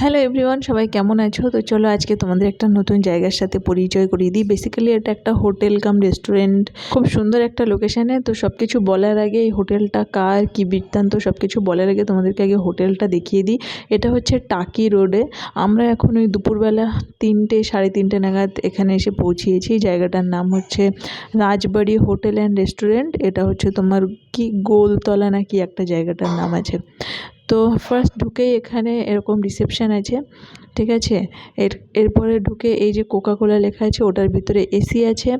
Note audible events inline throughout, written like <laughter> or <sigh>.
Hello everyone সবাই কেমন আছো? তো চলো আজকে তোমাদের একটা নতুন জায়গার সাথে পরিচয় করিয়ে দিই। বেসিক্যালি এটা একটা হোটেল কাম রেস্টুরেন্ট খুব সুন্দর একটা লোকেশানে তো সব কিছু বলার আগে এই হোটেলটা কার, কী বৃত্তান্ত সব কিছু বলার আগে তোমাদেরকে আগে হোটেলটা দেখিয়ে দিই। এটা হচ্ছে টাকি রোডে আমরা এখন ওই দুপুরবেলা তিনটে, সাড়ে তিনটে নাগাদ এখানে এসে পৌঁছিয়েছি। জায়গাটার নাম হচ্ছে রাজবাড়ি হোটেল অ্যান্ড রেস্টুরেন্ট। এটা হচ্ছে তোমার কি গোলতলা নাকি একটা জায়গাটার নাম আছে। তো ফার্স্ট ঢুকেই এখানে এরকম রিসেপশান আছে, ঠিক আছে? এর, এরপরে ঢুকে এই যে কোকা কোলা লেখা আছে, ওটার ভিতরে এসি আছে,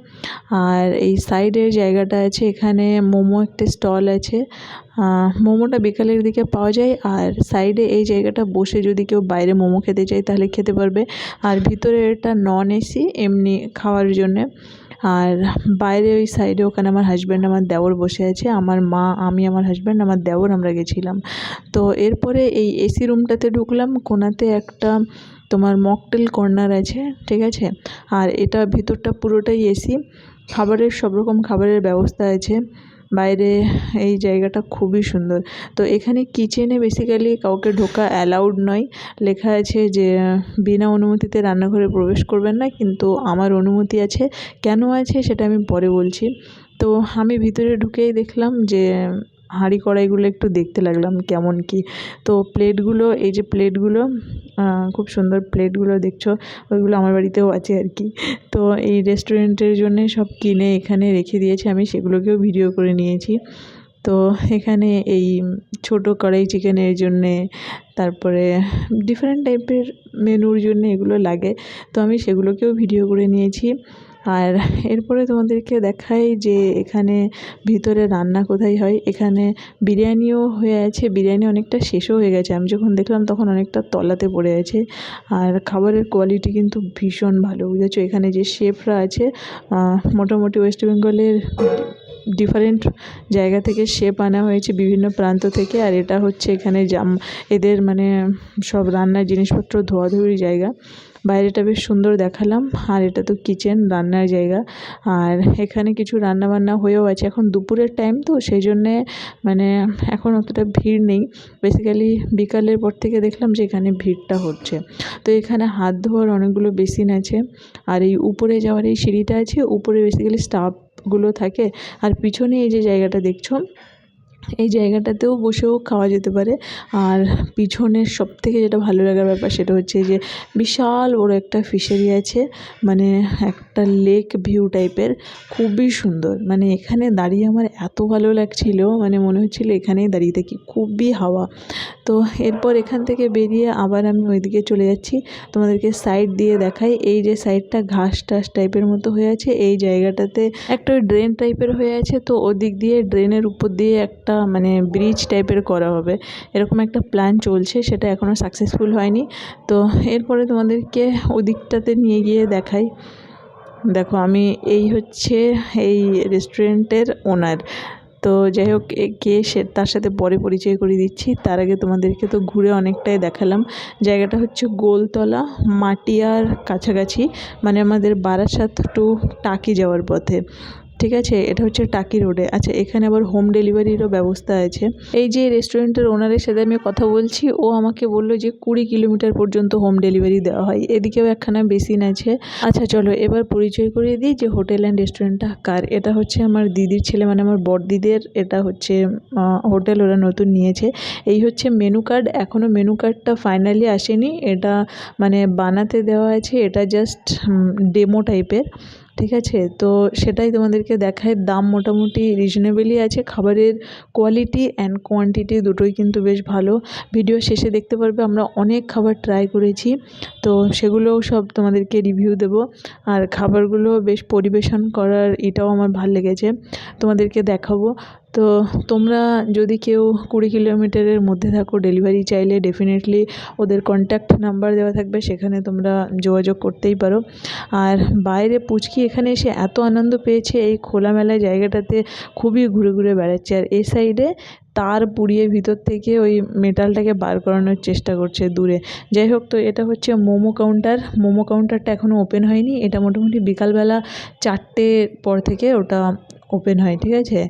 আর এই সাইডের জায়গাটা আছে, এখানে মোমো একটা স্টল আছে। মোমোটা বিকালের দিকে পাওয়া যায়, আর সাইডে এই জায়গাটা বসে যদি কেউ বাইরে মোমো খেতে চায়, তাহলে খেতে পারবে। আর ভিতরে এটা নন এসি এমনি খাওয়ার জন্যে। আর বাইরে ওই সাইডে ওখানে আমার হাজব্যান্ড আমার দেওর বসে আছে, আমার মা, আমি, আমার হাজব্যান্ড আমার দেওর আমরা গেছিলাম। তো এরপরে এই এসি রুমটাতে ঢুকলাম, কোনাতে একটা তোমার মকটেল কর্নার আছে, ঠিক আছে? আর এটা ভিতরটা পুরোটাই এসি খাবারের সব রকম খাবারের ব্যবস্থা আছে। বাইরে এই জায়গাটা খুবই সুন্দর। তো এখানে কিচেনে বেসিক্যালি কাউকে ঢোকা অ্যালাউড নয়। লেখা আছে যে, বিনা অনুমতিতে রান্নাঘরে প্রবেশ করবেন না, কিন্তু আমার অনুমতি আছে। কেন আছে সেটা আমি পরে বলছি। তো আমি ভিতরে ঢুকেই দেখলাম যে হাঁড়ি কড়াইগুলো একটু দেখতে লাগলাম কেমন কি। তো প্লেটগুলো, এই যে প্লেটগুলো খুব সুন্দর প্লেটগুলো দেখছ, ওইগুলো আমার বাড়িতেও আছে আর কি। তো এই রেস্টুরেন্টের জন্যে সব কিনে এখানে রেখে দিয়েছি, আমি সেগুলোকেও ভিডিও করে নিয়েছি। তো এখানে এই ছোটো কড়াই চিকেনের জন্যে, তারপরে ডিফারেন্ট টাইপের মেনুর জন্য এগুলো লাগে। তো আমি সেগুলোকেও ভিডিও করে নিয়েছি। আর এরপরে তোমাদেরকে দেখাই যে এখানে ভিতরে রান্না কোথায় হয়। এখানে বিরিয়ানিও হয়ে আছে। বিরিয়ানি অনেকটা শেষও হয়ে গেছে। আমি যখন দেখলাম তখন অনেকটা তলাতে পড়ে আছে। আর খাবারের কোয়ালিটি কিন্তু ভীষণ ভালো, বুঝেছ? এখানে যে শেফরা আছে মোটামুটি ওয়েস্ট বেঙ্গলের ডিফারেন্ট জায়গা থেকে শেপ আনা হয়েছে বিভিন্ন প্রান্ত থেকে। আর এটা হচ্ছে এখানে জাম, এদের মানে সব রান্নার জিনিসপত্র ধোয়াধুয়ির জায়গা। বাইরেটা বেশ সুন্দর দেখালাম। আর এটা তো কিচেন রান্নার জায়গা। আর এখানে কিছু রান্না বান্না হয়েও আছে। এখন দুপুরের টাইম তো, সেই জন্যে মানে এখন অতটা ভিড় নেই। বেসিক্যালি বিকালের পর থেকে দেখলাম যে এখানে ভিড়টা হচ্ছে। তো এখানে হাত ধোয়ার অনেকগুলো বেসিন আছে। আর এই উপরে যাওয়ার এই সিঁড়িটা আছে, উপরে বেসিক্যালি স্টাফগুলো থাকে। আর পিছনে এই যে জায়গাটা দেখছ এই জায়গাটাতেও বসেও খাওয়া যেতে পারে। আর পিছনের সব থেকে যেটা ভালো লাগার ব্যাপার সেটা হচ্ছে যে, বিশাল বড় একটা ফিশারি আছে মানে একটা লেক ভিউ টাইপের খুবই সুন্দর। মানে এখানে দাঁড়িয়ে আমার এত ভালো লাগছিল মানে মনে হচ্ছিল এখানেই দাঁড়িয়ে থাকি। খুবই হাওয়া। তো এরপর এখান থেকে বেরিয়ে আবার আমি ওইদিকে চলে যাচ্ছি। তোমাদেরকে সাইড দিয়ে দেখাই। এই যে সাইডটা ঘাস টাস টাইপের মতো হয়ে আছে। এই জায়গাটাতে একটা ড্রেন টাইপের হয়ে আছে। তো ওদিক দিয়ে ড্রেনের উপর দিয়ে একটা মানে ব্রিজ টাইপের করা হবে। এরকম একটা প্ল্যান চলছে। সেটা এখনও সাকসেসফুল হয়নি। তো এরপরে তোমাদেরকে ওদিকটাতে নিয়ে গিয়ে দেখাই। দেখো, আমি এই হচ্ছে এই রেস্টুরেন্টের ওনার তো যাই হোক কে সে তার সাথে পরে পরিচয় করিয়ে দিচ্ছি। তার আগে তোমাদেরকে তো ঘুরে অনেকটাই দেখালাম। জায়গাটা হচ্ছে গোলতলা, মাটিয়ার কাছাকাছি মানে আমাদের বারাসাত টু টাকি যাওয়ার পথে। ঠিক আছে? এটা হচ্ছে টাকি রোডে। আচ্ছা এখানে আবার হোম ডেলিভারিরও ব্যবস্থা আছে। এই যে রেস্টুরেন্টের ওনারের সাথে আমি কথা বলছি, ও আমাকে বলল যে কুড়ি কিলোমিটার পর্যন্ত হোম ডেলিভারি দেওয়া হয়। এদিকেও একখানা বেসিন আছে। আচ্ছা চলো, এবার পরিচয় করিয়ে দিই যে হোটেল অ্যান্ড রেস্টুরেন্টটা কার? এটা হচ্ছে আমার দিদির ছেলে মানে আমার বড়দিদের, এটা হচ্ছে হোটেল ওরা নতুন নিয়েছে। এই হচ্ছে মেনু কার্ড এখনও মেনু কার্ডটা ফাইনালি আসেনি। এটা মানে বানাতে দেওয়া আছে। এটা জাস্ট ডেমো টাইপের ঠিক আছে? তো সেটাই তোমাদেরকে দেখায়। দাম মোটামুটি রিজনেবলই আছে। খাবারের কোয়ালিটি অ্যান্ড কোয়ান্টিটি দুটোই কিন্তু বেশ ভালো। ভিডিও শেষে দেখতে পারবে, আমরা অনেক খাবার ট্রাই করেছি। তো সেগুলোও সব তোমাদেরকে রিভিউ দেব। আর খাবারগুলো বেশ পরিবেশন করার এটাও আমার ভালো লেগেছে। তোমাদেরকে দেখাবো। তো তোমরা যদি কেউ কুড়ি কিলোমিটারের মধ্যে থাকো ডেলিভারি চাইলে ডেফিনেটলি ওদের কন্ট্যাক্ট নাম্বার দেওয়া থাকবে, সেখানে তোমরা যোগাযোগ করতেই পারো। আর বাইরে পুচকি এখানে এসে এত আনন্দ পেয়েছে, এই খোলামেলা জায়গাটাতে খুবই ঘুরে ঘুরে বেড়াচ্ছে। আর এই সাইডে তার পুড়িয়ে ভিতর থেকে ওই মেটালটাকে বার করানোর চেষ্টা করছে দূরে। যাই হোক, তো এটা হচ্ছে মোমো কাউন্টার মোমো কাউন্টারটা এখনও ওপেন হয়নি। এটা মোটামুটি বিকালবেলা চারটের পর থেকে ওটা ওপেন হয় ঠিক আছে?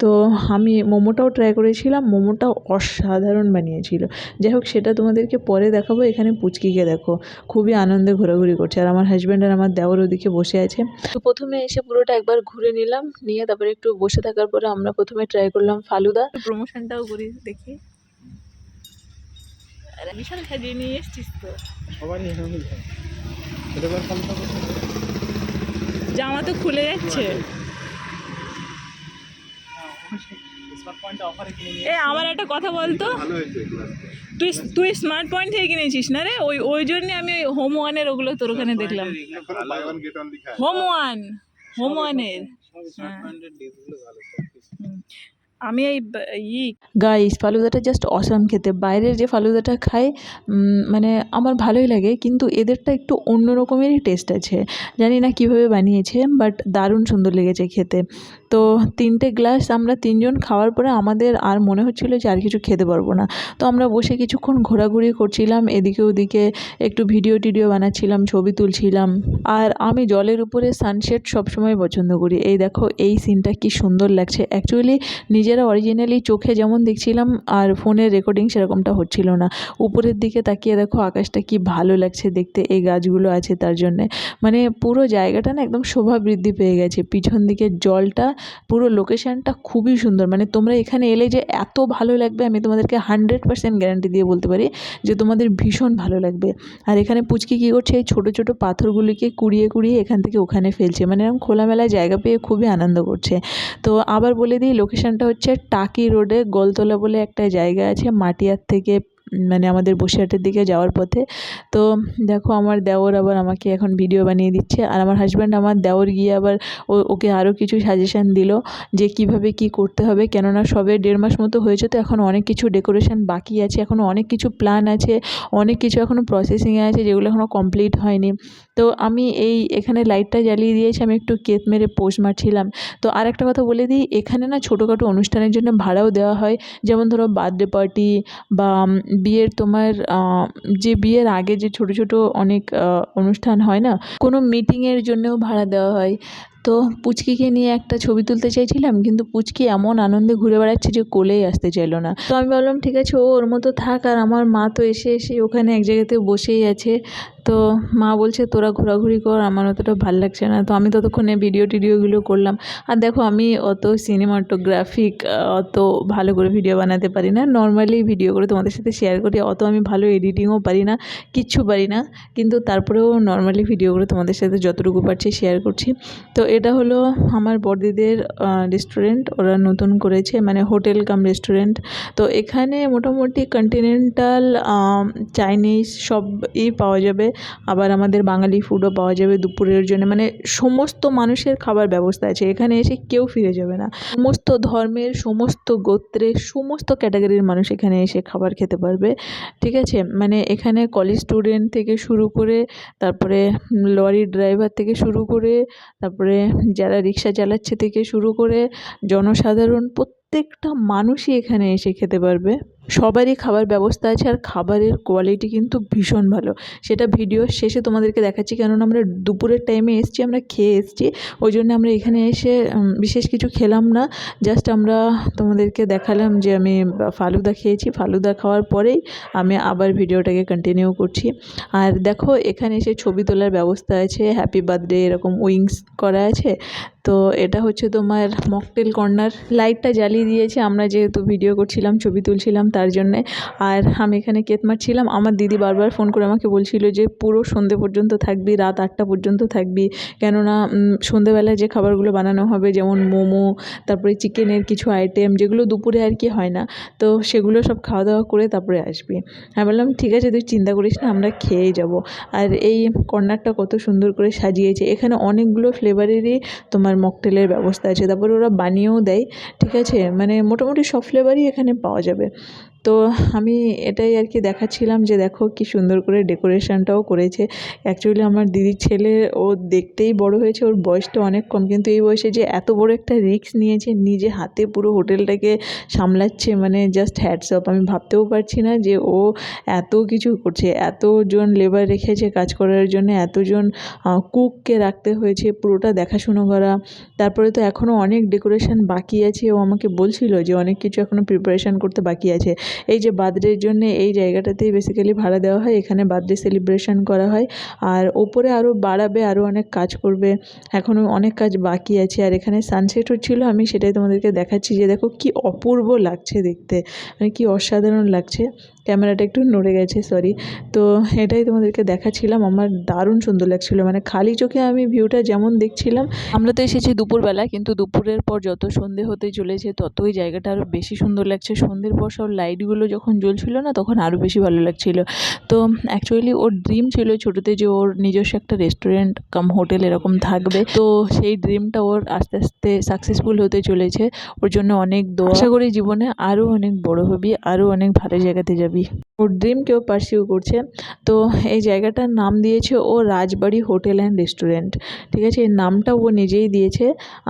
তো আমি মোমোটাও ট্রাই করেছিলাম মোমোটাও অসাধারণ বানিয়েছিল। যাই হোক সেটা তোমাদেরকে পরে দেখাবো এখানে পুচকিকে দেখো। খুবই আনন্দে ঘোরাঘুরি করছে আর আমার হাজব্যান্ড আর আমার দেওর ওদিকে বসে আছে। তো প্রথমে এসে পুরোটা একবার ঘুরে নিলাম নিয়ে তারপরে একটু বসে থাকার পরে আমরা প্রথমে ট্রাই করলাম ফালুদা। প্রমোশনটাও করি দেখি। আরে বিশাল সাজিয়ে নিয়ে এসছিস তো। সবারই জামা তো খুলে যাচ্ছে স্মার্ট পয়েন্টটা অফারে কিনে নিয়ে এ আমার একটা কথা বলতো? তুই তুই স্মার্ট পয়েন্ট থেকে কিনেছিস না রে? ওই ওই জন্য আমি ওই হোম ওয়ানের ওগুলো তোর ওখানে দেখলাম। Home one home. ওয়ানের আমি এই ই গাইস ফালুদাটা জাস্ট অসাম খেতে। বাইরের যে ফালুদাটা খাই মানে আমার ভালোই লাগে কিন্তু এদেরটা একটু অন্য রকমেরই টেস্ট আছে। জানি না কীভাবে বানিয়েছে বাট দারুণ সুন্দর লেগেছে খেতে। তো তিনটে গ্লাস আমরা তিনজন খাওয়ার পরে আমাদের আর মনে হচ্ছিল যে আর কিছু খেতে পারব না। তো আমরা বসে কিছুক্ষণ ঘোরাঘুরি করছিলাম, এদিকে ওদিকে একটু ভিডিও টিডিও বানাচ্ছিলাম, ছবি তুলছিলাম। আর আমি জলের উপরে সানসেট সবসময় পছন্দ করি। এই দেখো, এই সিনটা কি সুন্দর লাগছে। অ্যাকচুয়ালি নিজেরা অরিজিনালি চোখে যেমন দেখছিলাম আর ফোনের রেকর্ডিং সেরকমটা হচ্ছিল না। উপরের দিকে তাকিয়ে দেখো, আকাশটা কি ভালো লাগছে দেখতে, এই গাছগুলো আছে তার জন্যে। মানে পুরো জায়গাটা না একদম শোভা বৃদ্ধি পেয়ে গেছে। পিছন দিকে জলটা পুরো লোকেশানটা খুবই সুন্দর। মানে তোমরা এখানে এলে যে এত ভালো লাগবে, আমি তোমাদেরকে হান্ড্রেড পার্সেন্ট গ্যারান্টি দিয়ে বলতে পারি যে তোমাদের ভীষণ ভালো লাগবে। আর এখানে পুচকি কী করছে? এই ছোটো ছোটো পাথরগুলিকে কুড়িয়ে কুড়িয়ে এখান থেকে ওখানে ফেলছে। মানে এরকম খোলামেলা জায়গা পেয়ে খুবই আনন্দ করছে। তো আবার বলে দিই লোকেশানটা হচ্ছে টাকি রোডে গোলতলা বলে একটা জায়গা আছে, মাটিয়ার থেকে মানে আমাদের বসিরহাটের দিকে যাওয়ার পথে। তো দেখো আমার দেওর আবার আমাকে এখন ভিডিও বানিয়ে দিচ্ছে। আর আমার হাজব্যান্ড আমার দেওর গিয়ে আবার ও, ওকে আরও কিছু সাজেশান দিল যে কীভাবে কি করতে হবে। কেননা সবে দেড় মাস মতো হয়েছে তো এখন অনেক কিছু ডেকোরেশন বাকি আছে এখনও অনেক কিছু প্ল্যান আছে, অনেক কিছু এখনও প্রসেসিংয়ে আছে যেগুলো এখনও কমপ্লিট হয়নি। তো আমি এই এখানে লাইটটা জ্বালিয়ে দিয়েছি, আমি একটু কেত মেরে পোজ মারছিলাম। তো আর একটা কথা বলে দিই, এখানে না ছোটোখাটো অনুষ্ঠানের জন্য ভাড়াও দেওয়া হয়। যেমন ধরো বার্থডে পার্টি বা বিয়ের তোমার যে বিয়ের আগে যে ছোট ছোট অনেক অনুষ্ঠান হয় না, কোনো মিটিংয়ের জন্যেও ভাড়া দেওয়া হয়। তো পুচকিকে নিয়ে একটা ছবি তুলতে চাইছিলাম, কিন্তু পুচকি এমন আনন্দে ঘুরে বেড়াচ্ছে যে কোলেই আসতে চাইলো না। তো আমি বললাম ঠিক আছে, ও ওর মতো থাক আর আমার মা তো এসে এসে ওখানে এক জায়গাতে বসেই আছে। তো মা বলছে, তোরা ঘোরাঘুরি কর, আমার অতটা ভালো লাগছে না। তো আমি ততক্ষণে ভিডিও টিডিওগুলো করলাম। আর দেখো, আমি অত সিনেমাটোগ্রাফিক অত ভালো করে ভিডিও বানাতে পারি না। নর্মালি ভিডিও করে তোমাদের সাথে শেয়ার করি, অত আমি ভালো এডিটিংও পারি না, কিচ্ছু পারি না। কিন্তু তারপরেও নর্মালি ভিডিও করে তোমাদের সাথে যতটুকু পারছি শেয়ার করছি। তো এটা হলো আমার বড়দিদের রেস্টুরেন্ট ওরা নতুন করেছে মানে হোটেল কাম রেস্টুরেন্ট তো এখানে মোটামুটি কন্টিনেন্টাল চাইনিজ সবই পাওয়া যাবে। আবার আমাদের বাঙালি ফুডও পাওয়া যাবে দুপুরের জন্য। মানে সমস্ত মানুষের খাবার ব্যবস্থা আছে। এখানে এসে কেউ ফিরে যাবে না। সমস্ত ধর্মের, সমস্ত গোত্রের, সমস্ত ক্যাটাগরির মানুষ এখানে এসে খাবার খেতে পারবে। ঠিক আছে? মানে এখানে কলেজ স্টুডেন্ট থেকে শুরু করে, তারপরে লরি ড্রাইভার থেকে শুরু করে, তারপরে যারা রিক্সা চালাচ্ছে থেকে শুরু করে, জনসাধারণ প্রত্যেকটা মানুষই এখানে এসে খেতে পারবে। সবারই খাবার ব্যবস্থা আছে আর খাবারের কোয়ালিটি কিন্তু ভীষণ ভালো। সেটা ভিডিওর শেষে তোমাদেরকে দেখাচ্ছি, কেননা আমরা দুপুরের টাইমে এসেছি, আমরা খেয়ে এসেছি। ওই জন্য আমরা এখানে এসে বিশেষ কিছু খেলাম না। জাস্ট আমরা তোমাদেরকে দেখালাম যে আমি ফালুদা খেয়েছি। ফালুদা খাওয়ার পরেই আমি আবার ভিডিওটাকে কন্টিনিউ করছি। আর দেখো, এখানে এসে ছবি তোলার ব্যবস্থা আছে। হ্যাপি বার্থডে এরকম উইংস করা আছে। তো এটা হচ্ছে তোমার মকটেল কর্নার লাইটটা জ্বালিয়ে দিয়েছে, আমরা যেহেতু ভিডিও করছিলাম, ছবি তুলছিলাম তার জন্যে। আর আমি এখানে কেত মারছিলাম আমার দিদি বারবার ফোন করে আমাকে বলছিল যে, পুরো সন্ধে পর্যন্ত থাকবি, রাত আটটা পর্যন্ত থাকবি। কেননা সন্ধেবেলায় যে খাবারগুলো বানানো হবে, যেমন মোমো, তারপরে চিকেনের কিছু আইটেম যেগুলো দুপুরে আর কি হয় না, তো সেগুলো সব খাওয়া দাওয়া করে তারপরে আসবি। আমি বললাম, ঠিক আছে, তুই চিন্তা করিস না, আমরা খেয়েই যাব। আর এই কর্নারটা কত সুন্দর করে সাজিয়েছে। এখানে অনেকগুলো ফ্লেভারেরই তোমার মকটেলের ব্যবস্থা আছে। তারপরে ওরা বানিয়েও দেয়, ঠিক আছে? মানে মোটামুটি সব ফ্লেভারই এখানে পাওয়া যাবে। তো আমি এটাই আর কি দেখাচ্ছিলাম যে দেখো কি সুন্দর করে ডেকোরেশনটাও করেছে। অ্যাকচুয়ালি আমার দিদির ছেলে ও দেখতেই বড় হয়েছে, ওর বয়সটা অনেক কম, কিন্তু এই বয়সে যে এত বড় একটা রিস্ক নিয়েছে, নিজে হাতে পুরো হোটেলটাকে সামলাচ্ছে মানে জাস্ট হ্যাটস অফ আমি ভাবতেও পারছি না যে ও এত কিছু করছে, এতজন লেবার রেখেছে কাজ করার জন্য, এতজন কুককে রাখতে হয়েছে, পুরোটা দেখাশুনো করা। তারপরে তো এখনও অনেক ডেকোরেশন বাকি আছে। ও আমাকে বলছিল যে অনেক কিছু এখনও প্রিপারেশান করতে বাকি আছে। এই যে বার্থডের জন্যে এই জায়গাটাতেই বেসিক্যালি ভাড়া দেওয়া হয়। এখানে বার্থডে সেলিব্রেশন করা হয়। আর ওপরে আরও বাড়াবে আরও অনেক কাজ করবে। এখনও অনেক কাজ বাকি আছে। আর এখানে সানসেট হচ্ছিল আমি সেটাই তোমাদেরকে দেখাচ্ছি যে দেখো কি অপূর্ব লাগছে দেখতে। মানে কি অসাধারণ লাগছে। ক্যামেরাটা একটু নড়ে গেছে সরি তো এটাই তোমাদেরকে দেখাচ্ছিলাম, আমার দারুণ সুন্দর লাগছিল। মানে খালি চোখে আমি ভিউটা যেমন দেখছিলাম, আমরা তো এসেছি দুপুরবেলা, কিন্তু দুপুরের পর যত সন্ধে হতে চলেছে, ততই জায়গাটা আরও বেশি সুন্দর লাগছে। সন্ধ্যের পর সব লাইটগুলো যখন জ্বলছিল না, তখন আরও বেশি ভালো লাগছিল। তো অ্যাকচুয়ালি ওর ড্রিম ছিল ছোটোতে যে ওর নিজস্ব একটা রেস্টুরেন্ট কাম হোটেল এরকম থাকবে। তো সেই ড্রিমটা ওর আস্তে আস্তে সাকসেসফুল হতে চলেছে। ওর জন্য অনেক দোয়া। করি জীবনে আরও অনেক বড় হবি আরও অনেক ভালো জায়গাতে যাবি। ওর ড্রিমকেও পার্সিউ করছে। তো এই জায়গাটার নাম দিয়েছে ও রাজবাড়ি হোটেল অ্যান্ড রেস্টুরেন্ট। ঠিক আছে? এর নামটা ও নিজেই দিয়েছে।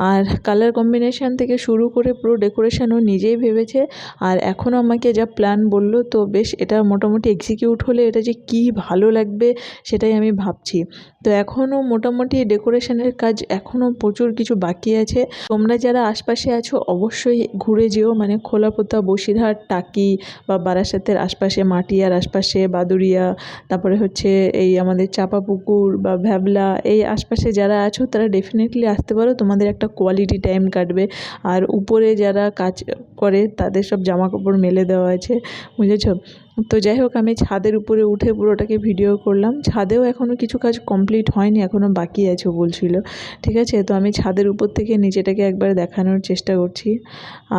আর কালার কম্বিনেশন থেকে শুরু করে পুরো ডেকোরেশন ও নিজেই ভেবেছে। আর এখনও আমাকে যা প্ল্যান বলল, তো বেশ এটা মোটামুটি এক্সিকিউট হলে এটা যে কী ভালো লাগবে সেটাই আমি ভাবছি। তো এখনও মোটামুটি ডেকোরেশনের কাজ এখনও প্রচুর কিছু বাকি আছে। তোমরা যারা আশপাশে আছো, অবশ্যই ঘুরে যেও। মানে খোলাপোতা, বসিরহাট, টাকি বা বারাসাতের আশপাশে মাটিয়ার আশপাশে বাদুড়িয়া, তারপরে হচ্ছে এই আমাদের চাপা পুকুর বা ভ্যাবলা, এই আশপাশে যারা আছো তারা ডেফিনেটলি আসতে পারো। তোমাদের একটা কোয়ালিটি টাইম কাটবে। আর উপরে যারা কাজ করে তাদের সব জামা কাপড় মেলে দেওয়া আছে, বুঝেছ? তো যাই হোক, আমি ছাদের উপরে উঠে পুরোটাকে ভিডিও করলাম। ছাদেও এখনও কিছু কাজ কমপ্লিট হয়নি এখনও বাকি আছে বলছিল। ঠিক আছে? তো আমি ছাদের উপর থেকে নিচেটাকে একবার দেখানোর চেষ্টা করছি।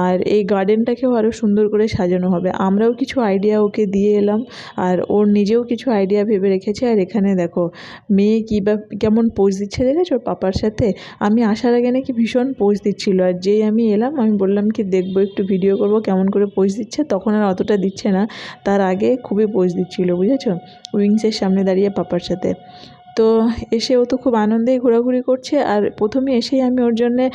আর এই গার্ডেনটাকেও আরও সুন্দর করে সাজানো হবে। আমরাও কিছু আইডিয়া ওকে দিয়ে এলাম, আর ওর নিজেও কিছু আইডিয়া ভেবে রেখেছে। আর এখানে দেখো, মেয়ে কী বা কেমন পোজ দিচ্ছে দেখেছ ওর পাপার সাথে? আমি আসার আগে নাকি ভীষণ পোজ দিচ্ছিল। আর যেই আমি এলাম, আমি বললাম কি, দেখব, একটু ভিডিও করব, কেমন করে পোজ দিচ্ছে? তখন আর অতটা দিচ্ছে না। তার আগে খুবই পোজ দিচ্ছিল বুঝেছ? উইংসের সামনে দাঁড়িয়ে পাপার সাথে। তো এসে ও তো খুব আনন্দেই ঘোরাঘুরি করছে আর প্রথমে এসেই আমি ওর জন্যে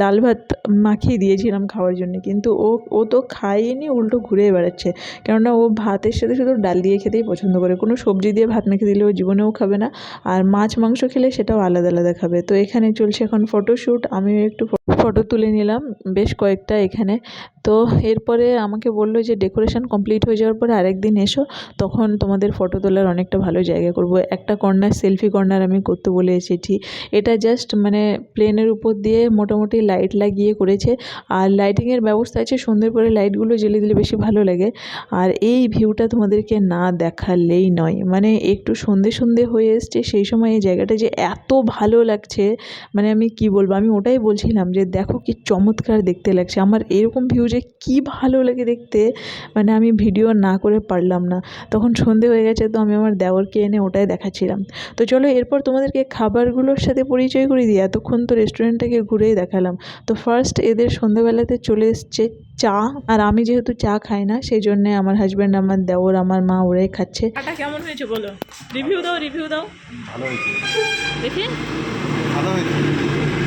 ডাল ভাত মাখিয়ে দিয়েছিলাম খাওয়ার জন্য। কিন্তু ও ও তো খায়নি উল্টো ঘুরে বেড়াচ্ছে। কেননা ও ভাতের সাথে শুধু ডাল দিয়ে খেতেই পছন্দ করে। কোনো সবজি দিয়ে ভাত মেখে দিলে ও জীবনেও খাবে না, আর মাছ মাংস খেলে সেটাও আলাদা আলাদা খাবে। তো এখানে চলছে এখন ফটোশ্যুট, আমিও একটু ফটো তুলে নিলাম, বেশ কয়েকটা এখানে। তো এরপরে আমাকে বলল যে ডেকোরেশন কমপ্লিট হয়ে যাওয়ার পরে আরেকদিন এসো, তখন তোমাদের ফটো তোলার অনেকটা ভালো জায়গা করব। একটা কর্নার সেলফি কর্নার আমি করতে বলে এসেছি। এটা জাস্ট মানে প্লেনের উপর দিয়ে মোটামুটি লাইট লাগিয়ে করেছে। আর লাইটিংয়ের ব্যবস্থা আছে, সন্ধ্যের পরে লাইটগুলো জ্বেলে দিলে বেশি ভালো লাগে। আর এই ভিউটা তোমাদেরকে না দেখালেই নয়। মানে একটু সন্ধে সন্ধে হয়ে এসছে, সেই সময় এই জায়গাটা যে এত ভালো লাগছে মানে আমি কি বলব? আমি ওটাই বলছিলাম যে দেখো কি চমৎকার দেখতে লাগছে। আমার এরকম ভিউ যে কি ভালো লাগে দেখতে মানে আমি ভিডিও না করে পারলাম না। তখন সন্ধে হয়ে গেছে তো আমি আমার দেওরকে এনে ওটাই দেখাচ্ছিলাম। তো চলো এরপর তোমাদেরকে খাবারগুলোর সাথে পরিচয় করে দিই। এতক্ষণ তো রেস্টুরেন্টটাকে ঘুরেই দেখালাম। তো ফার্স্ট এদের সন্ধেবেলাতে চলে এসছে চা আর আমি যেহেতু চা খাই না সেই জন্যে আমার হাজব্যান্ড আমার দেওর আমার মা ওরাই খাচ্ছে। চাটা কেমন হয়েছে বলো? রিভিউ দাও রিভিউ দাও। ভালো হয়েছে। দেখি। ভালো হয়েছে।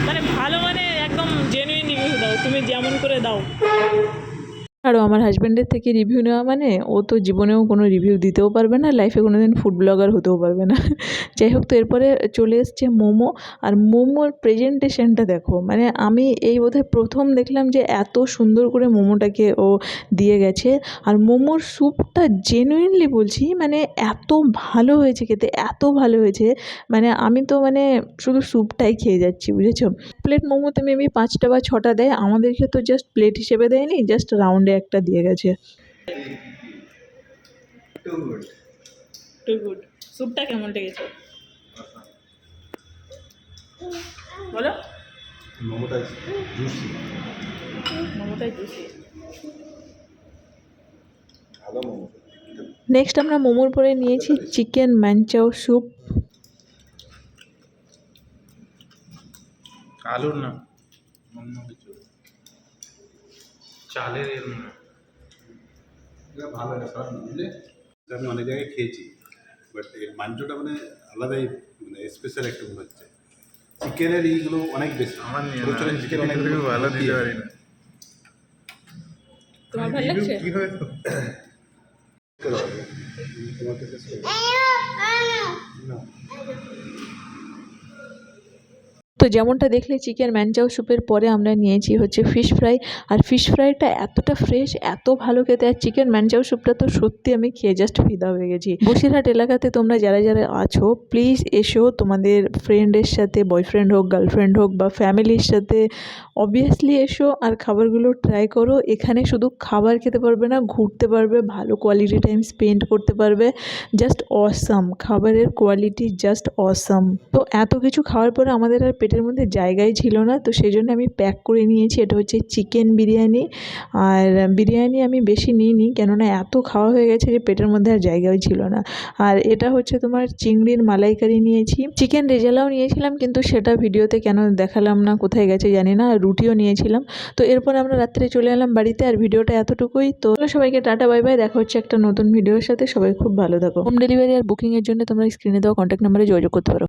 মানে ভালো মানে একদম জেনুইন রিভিউ দাও। তুমি যেমন করে দাও। আরও আমার হাজব্যান্ডের থেকে রিভিউ নেওয়া মানে ও তো জীবনেও কোনো রিভিউ দিতেও পারবে না লাইফে কোনো দিন ফুড ব্লগার হতেও পারবে না। <laughs> যাই হোক, তো এরপরে চলে এসছে মোমো। আর মোমোর প্রেজেন্টেশনটা দেখো মানে আমি এই বোধহয় প্রথম দেখলাম যে এত সুন্দর করে মোমোটাকে ও দিয়ে গেছে। আর মোমোর স্যুপটা জেনুইনলি বলছি মানে এত ভালো হয়েছে খেতে, এত ভালো হয়েছে। মানে আমি তো মানে শুধু স্যুপটাই খেয়ে যাচ্ছি, বুঝেছ? প্লেট মোমোতে মেবি পাঁচটা বা ছটা দেয়, আমাদেরকে তো জাস্ট প্লেট হিসেবে দেয়নি জাস্ট রাউন্ডে একটা দিয়ে গেছে। টু গুড টু গুড স্যুপটা কেমন লেগেছে? বলো। মোমোটা জুসি মোমোটাই জুসি ভালো মোমো নেক্সট আমরা মোমোর পরে নিয়েছি চিকেন ম্যানচাও স্যুপ। আলুর না অন্য কিছু। চালের এর ভালো এটা আমি অনেক জায়গায় খেয়েছি বাট এই মাঞ্জটা মানে আলাদাই মানে স্পেশাল একটা মনে হচ্ছে। চিকেনের এইগুলো অনেক বেশি। আমার নিয়ে ছোটো ছোটো চিকেন অনেক থেকে ভালো দিতে পারি না। তোমার ভালো লাগছে? কি হয়েছে তোমাকে শেষ করে না। তো যেমনটা দেখলে চিকেন ম্যানচাও স্যুপের পরে আমরা নিয়েছি হচ্ছে ফিশ ফ্রাই আর ফিশ ফ্রাইটা এতটা ফ্রেশ এত ভালো খেতে। আর চিকেন ম্যানচাও স্যুপটা তো সত্যি আমি খেয়ে জাস্ট ফিদা হয়ে গেছি। বসিরহাট এলাকাতে তোমরা যারা যারা আছো প্লিজ এসো তোমাদের ফ্রেন্ডের সাথে বয়ফ্রেন্ড হোক গার্লফ্রেন্ড হোক বা ফ্যামিলির সাথে অবভিয়াসলি এসো আর খাবারগুলো ট্রাই করো। এখানে শুধু খাবার খেতে পারবে না, ঘুরতে পারবে, ভালো কোয়ালিটি টাইম স্পেন্ড করতে পারবে। জাস্ট অসাম খাবারের কোয়ালিটি জাস্ট অসাম তো এত কিছু খাওয়ার পরে আমাদের আর পেটের মধ্যে জায়গাই ছিল না, তো সেই জন্য আমি প্যাক করে নিয়েছি। এটা হচ্ছে চিকেন বিরিয়ানি। আর বিরিয়ানি আমি বেশি নিইনি, কেননা এত খাওয়া হয়ে গেছে যে পেটের মধ্যে আর জায়গাই ছিল না। আর এটা হচ্ছে তোমার চিংড়ির মালাইকারি নিয়েছি। চিকেন রেজালাও নিয়েছিলাম, কিন্তু সেটা ভিডিওতে কেন দেখালাম না, কোথায় গেছে জানি না, আর রুটিও নিয়েছিলাম। তো এরপর আমরা রাত্রে চলে এলাম বাড়িতে, আর ভিডিওটা এতটুকুই। তো সবাইকে টাটা, বাই বাই। দেখা হচ্ছে একটা নতুন ভিডিওর সাথে। সবাই খুব ভালো থাকো। হোম ডেলিভারি আর বুকিংয়ের জন্য তোমরা স্ক্রিনে দেওয়া কন্ট্যাক্ট নাম্বারে যোগাযোগ করতে পারো।